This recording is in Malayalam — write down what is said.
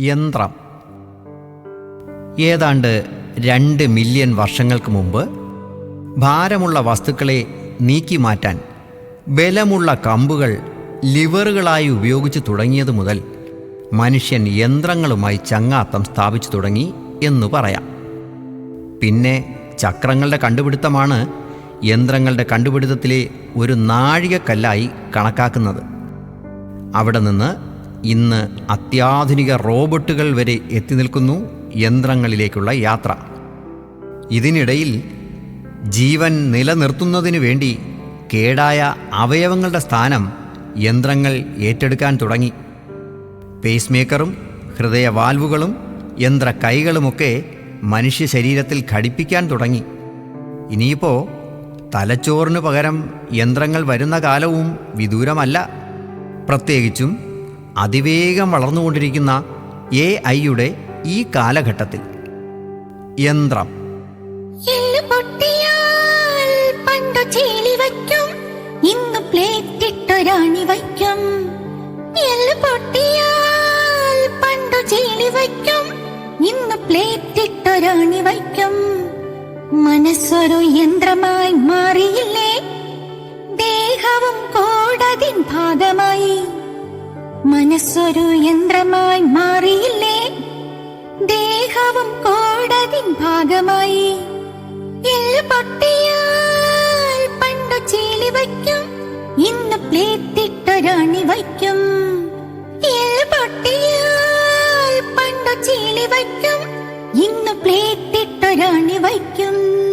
യന്ത്രം. ഏതാണ്ട് രണ്ട് മില്യൺ വർഷങ്ങൾക്ക് മുമ്പ് ഭാരമുള്ള വസ്തുക്കളെ നീക്കി മാറ്റാൻ ബലമുള്ള കമ്പുകൾ ലിവറുകളായി ഉപയോഗിച്ച് തുടങ്ങിയത് മുതൽ മനുഷ്യൻ യന്ത്രങ്ങളുമായി ചങ്ങാത്തം സ്ഥാപിച്ചു തുടങ്ങി എന്നു പറയാം. പിന്നെ ചക്രങ്ങളുടെ കണ്ടുപിടുത്തമാണ് യന്ത്രങ്ങളുടെ കണ്ടുപിടുത്തത്തിലെ ഒരു നാഴികക്കല്ലായി കണക്കാക്കുന്നത്. അവിടെ നിന്ന് ഇന്ന് അത്യാധുനിക റോബോട്ടുകൾ വരെ എത്തി നിൽക്കുന്നു യന്ത്രങ്ങളിലേക്കുള്ള യാത്ര. ഇതിനിടയിൽ ജീവൻ നിലനിർത്തുന്നതിനു വേണ്ടി കേടായ അവയവങ്ങളുടെ സ്ഥാനം യന്ത്രങ്ങൾ ഏറ്റെടുക്കാൻ തുടങ്ങി. പേസ് മേക്കറും ഹൃദയവാൽവുകളും യന്ത്ര കൈകളുമൊക്കെ മനുഷ്യ ശരീരത്തിൽ ഘടിപ്പിക്കാൻ തുടങ്ങി. ഇനിയിപ്പോൾ തലച്ചോറിന് പകരം യന്ത്രങ്ങൾ വരുന്ന കാലവും വിദൂരമല്ല. പ്രത്യേകിച്ചും അതിവേഗം വളർന്നുകൊണ്ടിരിക്കുന്ന എ ഐയുടെ ഈ കാലഘട്ടത്തിൽ. യന്ത്രം. മനസ്സൊരു യന്ത്രമായി മാറിയില്ലേ? ദേഹവും കോടതിൻ ഭാഗമായി. മനസ്സൊരു യന്ത്രമായി മാറിയില്ലേ? ദേഹവും കോടതിൻ ഭാഗമായി. പൊട്ടിയാൽ പണ്ടു ചീലി വയ്ക്കും ഇന്ന് പ്ലേറ്റിട്ടൊരാണി വയ്ക്കും. പൊട്ടിയാൽ പണ്ടു ചീലി വയ്ക്കും ഇന്ന് പ്ലേറ്റിട്ടൊരാണി വയ്ക്കും.